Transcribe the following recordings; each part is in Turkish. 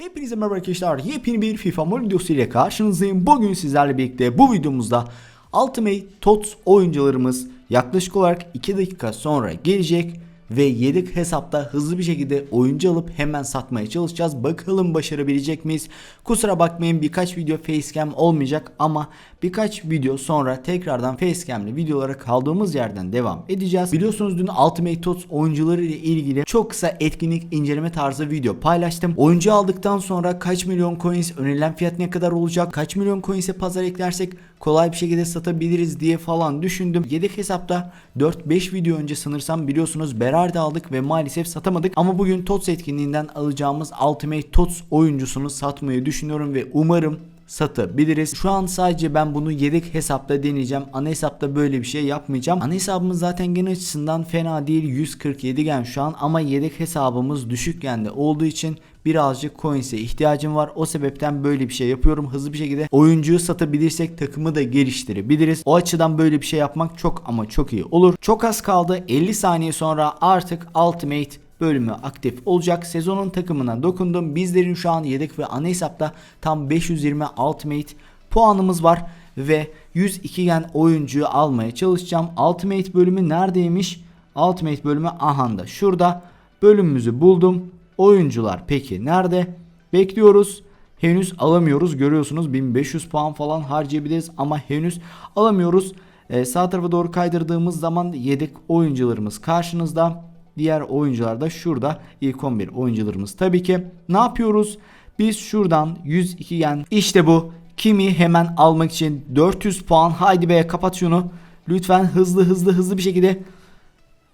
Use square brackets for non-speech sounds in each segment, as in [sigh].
Hepinize merhaba arkadaşlar. Yepyeni bir FIFA Mobile videosu ile karşınızdayım. Bugün sizlerle birlikte bu videomuzda Ultimate TOTS oyuncularımız yaklaşık olarak 2 dakika sonra gelecek ve yedek hesapta hızlı bir şekilde oyuncu alıp hemen satmaya çalışacağız. Bakalım başarabilecek miyiz? Kusura bakmayın birkaç video facecam olmayacak ama birkaç video sonra tekrardan facecam'li videolara kaldığımız yerden devam edeceğiz. Biliyorsunuz dün Ultimate TOTS oyuncuları ile ilgili çok kısa etkinlik inceleme tarzı video paylaştım. Oyuncu aldıktan sonra kaç milyon coins önerilen fiyat ne kadar olacak? Kaç milyon coins'e pazar eklersek kolay bir şekilde satabiliriz diye falan düşündüm. Yedek hesapta 4-5 video önce sanırsam biliyorsunuz Berardi aldık ve maalesef satamadık. Ama bugün TOTS etkinliğinden alacağımız Ultimate TOTS oyuncusunu satmayı düşünüyorum ve umarım satabiliriz. Şu an sadece ben bunu yedek hesapta deneyeceğim. Ana hesapta böyle bir şey yapmayacağım. Ana hesabımız zaten gene açısından fena değil. 147 gen şu an ama yedek hesabımız düşük gende olduğu için birazcık coins'e ihtiyacım var. O sebepten böyle bir şey yapıyorum. Hızlı bir şekilde oyuncuyu satabilirsek takımı da geliştirebiliriz. O açıdan böyle bir şey yapmak çok ama çok iyi olur. Çok az kaldı. 50 saniye sonra artık Ultimate bölümü aktif olacak. Sezonun takımına dokundum. Bizlerin şu an yedek ve ana hesapta tam 520 Ultimate puanımız var ve 102 gen oyuncuyu almaya çalışacağım. Ultimate bölümü neredeymiş? Ultimate bölümü ahanda. Şurada bölümümüzü buldum. Oyuncular peki nerede? Bekliyoruz. Henüz alamıyoruz. Görüyorsunuz 1500 puan falan harcayabiliriz ama henüz alamıyoruz. Ee, sağ tarafa doğru kaydırdığımız zaman yedek oyuncularımız karşınızda. Diğer oyuncular da şurada. İlk 11 oyuncularımız tabii ki. Ne yapıyoruz? Biz şuradan 102 yen işte bu. Kimi hemen almak için 400 puan. Haydi be kapat şunu. Lütfen hızlı hızlı hızlı bir şekilde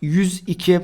102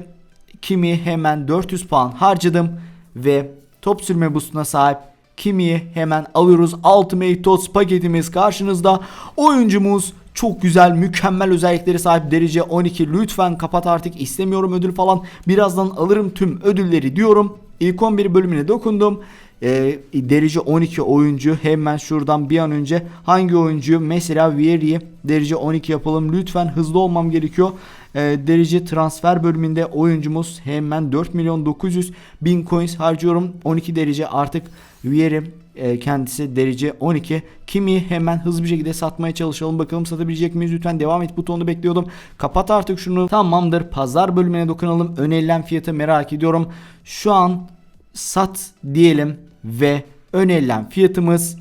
Kimi hemen 400 puan harcadım ve top sürme boostuna sahip Kimi'yi hemen alıyoruz. Ultimate TOTS paketimiz karşınızda. Oyuncumuz çok güzel, mükemmel özellikleri sahip derece 12. Lütfen kapat artık istemiyorum ödül falan. Birazdan alırım tüm ödülleri diyorum. İlk 11 bölümüne dokundum. Ee, derece 12 oyuncu hemen şuradan bir an önce hangi oyuncuyu mesela Vieri'yi derece 12 yapalım. Lütfen hızlı olmam gerekiyor. Ee, derece transfer bölümünde oyuncumuz hemen 4 milyon 900 bin coins harcıyorum. 12 derece artık Vieri e, kendisi derece 12. Kimi hemen hızlı bir şekilde satmaya çalışalım. Bakalım satabilecek miyiz? Lütfen devam et butonunu bekliyordum. Kapat artık şunu. Tamamdır. Pazar bölümüne dokunalım. Önerilen fiyatı merak ediyorum. Şu an sat diyelim ve önerilen fiyatımız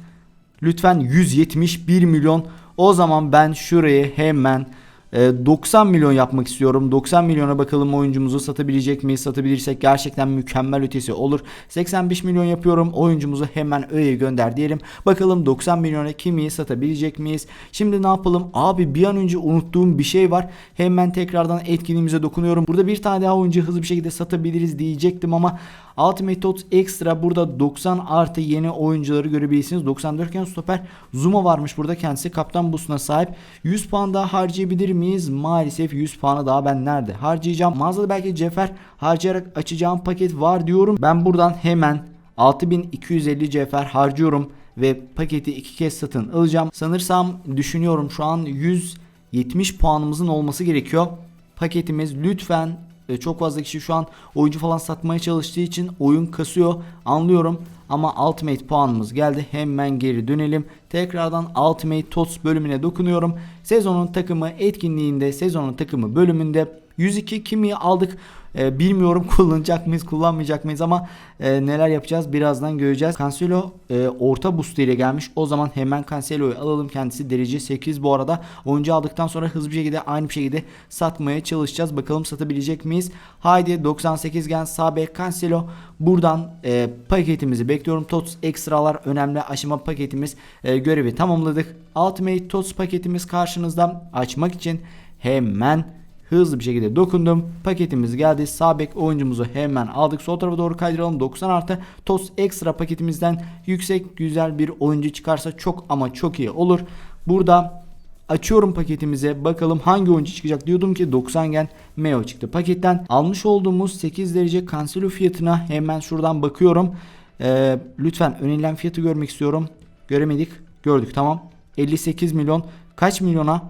lütfen 171 milyon. O zaman ben şurayı hemen 90 milyon yapmak istiyorum. 90 milyona bakalım oyuncumuzu satabilecek miyiz? Satabilirsek gerçekten mükemmel ötesi olur. 85 milyon yapıyorum. Oyuncumuzu hemen öyle gönder diyelim. Bakalım 90 milyona kimi satabilecek miyiz? Şimdi ne yapalım? Abi bir an önce unuttuğum bir şey var. Hemen tekrardan etkinliğimize dokunuyorum. Burada bir tane daha oyuncu hızlı bir şekilde satabiliriz diyecektim ama Ultimate TOTS Extra burada 90 artı yeni oyuncuları görebilirsiniz. 94 iken stoper Zuma varmış burada kendisi kaptan busuna sahip. 100 puan daha harcayabilir miyiz? Maalesef 100 puanı daha ben nerede harcayacağım? Mağazada belki Cefer harcayarak açacağım paket var diyorum. Ben buradan hemen 6250 Cefer harcıyorum ve paketi iki kez satın alacağım. Sanırsam düşünüyorum şu an 170 puanımızın olması gerekiyor. Paketimiz lütfen e, çok fazla kişi şu an oyuncu falan satmaya çalıştığı için oyun kasıyor anlıyorum ama Ultimate puanımız geldi. Hemen geri dönelim. Tekrardan Ultimate TOTS bölümüne dokunuyorum. Sezonun takımı etkinliğinde sezonun takımı bölümünde 102 kimi aldık e, bilmiyorum [laughs] kullanacak mıyız kullanmayacak mıyız ama e, neler yapacağız birazdan göreceğiz. Cancelo e, orta boost ile gelmiş. O zaman hemen Cancelo'yu alalım. Kendisi derece 8 bu arada. Oyuncu aldıktan sonra hızlı bir şekilde aynı bir şekilde satmaya çalışacağız. Bakalım satabilecek miyiz? Haydi 98 gen Sabe Cancelo. Buradan e, paketimizi bekliyorum. TOTS ekstralar önemli aşama paketimiz e, görevi tamamladık. Ultimate TOTS paketimiz karşınızda. Açmak için hemen hızlı bir şekilde dokundum. Paketimiz geldi. Sağ bek oyuncumuzu hemen aldık. Sol tarafa doğru kaydıralım. 90 artı TOS ekstra paketimizden yüksek güzel bir oyuncu çıkarsa çok ama çok iyi olur. Burada açıyorum paketimize. Bakalım hangi oyuncu çıkacak diyordum ki 90 gen Meo çıktı paketten. Almış olduğumuz 8 derece Cancelo fiyatına hemen şuradan bakıyorum. Ee, lütfen önerilen fiyatı görmek istiyorum. Göremedik. Gördük tamam. 58 milyon. Kaç milyona?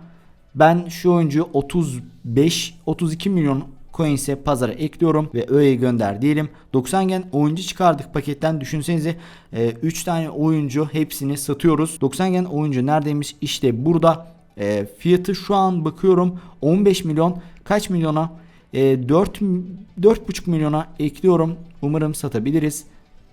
Ben şu oyuncuyu 35 32 milyon Coins'e pazara ekliyorum ve öğeye gönder diyelim. 90 gen oyuncu çıkardık paketten düşünsenize 3 tane oyuncu hepsini satıyoruz. 90 gen oyuncu neredeymiş? İşte burada e, fiyatı şu an bakıyorum 15 milyon kaç milyona? E, 4 4,5 milyona ekliyorum. Umarım satabiliriz.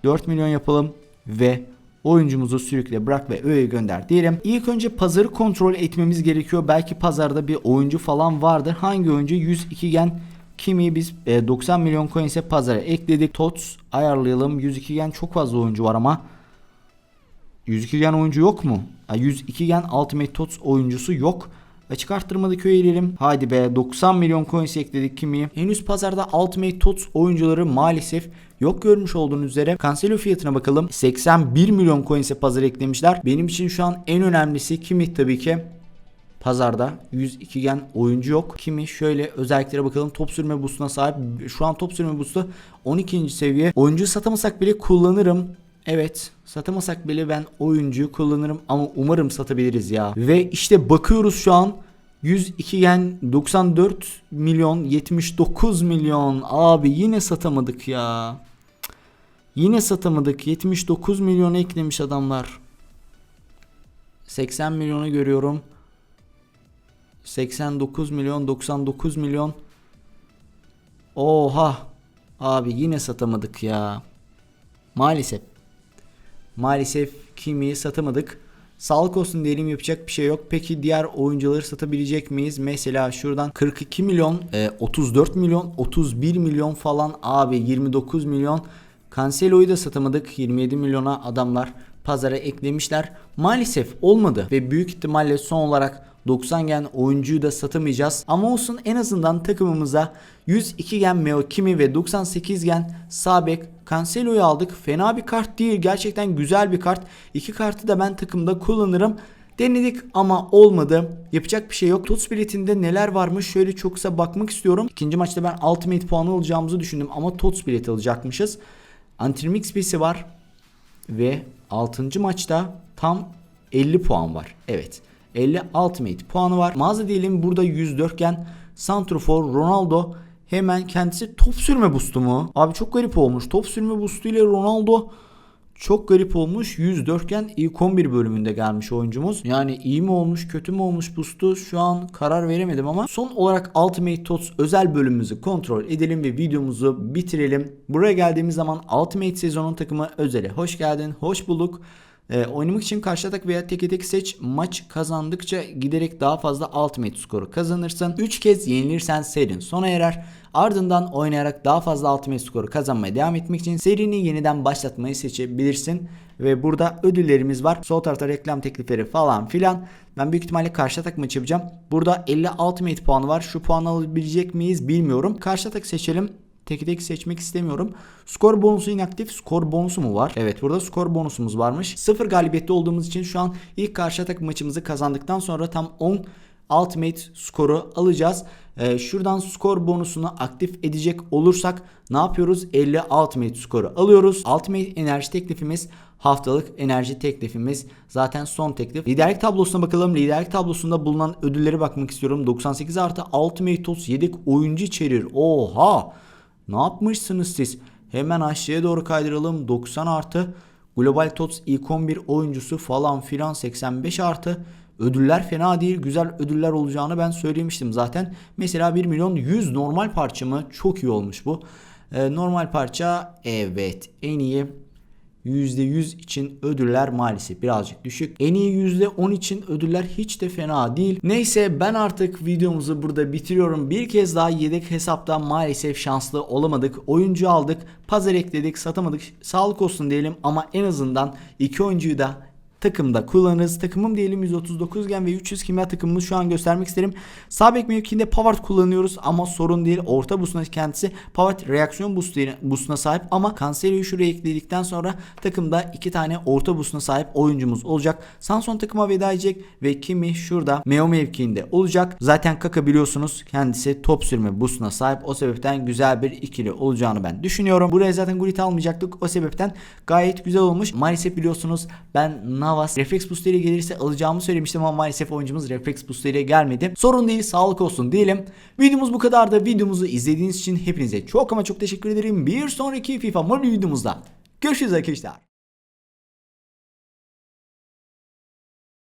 4 milyon yapalım ve oyuncumuzu sürükle bırak ve öğeye gönder diyelim. İlk önce pazarı kontrol etmemiz gerekiyor. Belki pazarda bir oyuncu falan vardır. Hangi oyuncu? 102 gen Kimi biz e, 90 milyon coins'e pazara ekledik. TOTS ayarlayalım. 102 gen çok fazla oyuncu var ama 102 gen oyuncu yok mu? Ha, 102 gen Ultimate TOTS oyuncusu yok. Açık arttırmada köye inelim. Haydi be 90 milyon coins ekledik kimi. Henüz pazarda Ultimate TOTS oyuncuları maalesef yok görmüş olduğunuz üzere. Cancelo fiyatına bakalım. 81 milyon coins'e pazar eklemişler. Benim için şu an en önemlisi kimi tabii ki. Pazarda 102 gen oyuncu yok. Kimi şöyle özelliklere bakalım. Top sürme boostuna sahip. Şu an top sürme boostu 12. seviye. Oyuncu satamasak bile kullanırım. Evet satamasak bile ben oyuncuyu kullanırım ama umarım satabiliriz ya. Ve işte bakıyoruz şu an 102 gen 94 milyon 79 milyon abi yine satamadık ya. Yine satamadık 79 milyon eklemiş adamlar. 80 milyonu görüyorum. 89 milyon 99 milyon. Oha abi yine satamadık ya. Maalesef. Maalesef Kimi'yi satamadık. Sağlık olsun diyelim yapacak bir şey yok. Peki diğer oyuncuları satabilecek miyiz? Mesela şuradan 42 milyon, e, 34 milyon, 31 milyon falan abi 29 milyon. Cancelo'yu da satamadık. 27 milyona adamlar pazara eklemişler. Maalesef olmadı ve büyük ihtimalle son olarak 90 gen oyuncuyu da satamayacağız. Ama olsun en azından takımımıza 102 gen Meo Kimi ve 98 gen Sabek Cancelo'yu aldık. Fena bir kart değil. Gerçekten güzel bir kart. İki kartı da ben takımda kullanırım. Denedik ama olmadı. Yapacak bir şey yok. Tot biletinde neler varmış şöyle çok kısa bakmak istiyorum. İkinci maçta ben Ultimate puanı alacağımızı düşündüm ama Tot bilet alacakmışız. Antrenman XP'si var. Ve 6. maçta tam 50 puan var. Evet. 50 Ultimate puanı var. Mağaza diyelim burada 104 iken Santrofor Ronaldo hemen kendisi top sürme boostu mu? Abi çok garip olmuş. Top sürme boostu ile Ronaldo çok garip olmuş. 104 iken ilk 11 bölümünde gelmiş oyuncumuz. Yani iyi mi olmuş kötü mü olmuş boost'u şu an karar veremedim ama son olarak Ultimate Tots özel bölümümüzü kontrol edelim ve videomuzu bitirelim. Buraya geldiğimiz zaman Ultimate sezonun takımı özele hoş geldin. Hoş bulduk. Ee, oynamak için karşı atak veya tek tek seç. Maç kazandıkça giderek daha fazla ultimate skoru kazanırsın. 3 kez yenilirsen serin sona erer. Ardından oynayarak daha fazla ultimate skoru kazanmaya devam etmek için serini yeniden başlatmayı seçebilirsin. Ve burada ödüllerimiz var. Sol tarafta reklam teklifleri falan filan. Ben büyük ihtimalle karşı atak maçı yapacağım. Burada 50 ultimate puanı var. Şu puanı alabilecek miyiz bilmiyorum. Karşı atak seçelim. Tek tek seçmek istemiyorum. Skor bonusu inaktif. Skor bonusu mu var? Evet burada skor bonusumuz varmış. Sıfır galibiyette olduğumuz için şu an ilk karşı atak maçımızı kazandıktan sonra tam 10 ultimate skoru alacağız. Ee, şuradan skor bonusunu aktif edecek olursak ne yapıyoruz? 50 ultimate skoru alıyoruz. Ultimate enerji teklifimiz haftalık enerji teklifimiz zaten son teklif. Liderlik tablosuna bakalım. Liderlik tablosunda bulunan ödülleri bakmak istiyorum. 98 artı Ultimate Tools yedek oyuncu içerir. Oha! Ne yapmışsınız siz? Hemen aşağıya doğru kaydıralım. 90 artı Global Tots ilk 11 oyuncusu falan filan 85 artı. Ödüller fena değil. Güzel ödüller olacağını ben söylemiştim zaten. Mesela 1 milyon 100 normal parça mı? Çok iyi olmuş bu. Ee, normal parça evet en iyi %100 için ödüller maalesef birazcık düşük. En iyi %10 için ödüller hiç de fena değil. Neyse ben artık videomuzu burada bitiriyorum. Bir kez daha yedek hesapta maalesef şanslı olamadık. Oyuncu aldık, pazar ekledik, satamadık. Sağlık olsun diyelim ama en azından iki oyuncuyu da takımda kullanırız. Takımım diyelim 139 gen ve 300 kimya takımını şu an göstermek isterim. Sağ bek mevkiinde Pavard kullanıyoruz ama sorun değil. Orta boostuna kendisi Pavard reaksiyon boostuna sahip ama Cancelo'yu şuraya ekledikten sonra takımda iki tane orta boostuna sahip oyuncumuz olacak. Sanson takıma veda edecek ve Kimi şurada Meo mevkiinde olacak. Zaten Kaka biliyorsunuz kendisi top sürme boostuna sahip. O sebepten güzel bir ikili olacağını ben düşünüyorum. Buraya zaten Gullit almayacaktık. O sebepten gayet güzel olmuş. Maalesef biliyorsunuz ben Navas refleks boostuyla gelirse alacağımı söylemiştim ama maalesef oyuncumuz refleks boostuyla gelmedi. Sorun değil sağlık olsun diyelim. Videomuz bu kadar da videomuzu izlediğiniz için hepinize çok ama çok teşekkür ederim. Bir sonraki FIFA Mobile videomuzda görüşürüz arkadaşlar.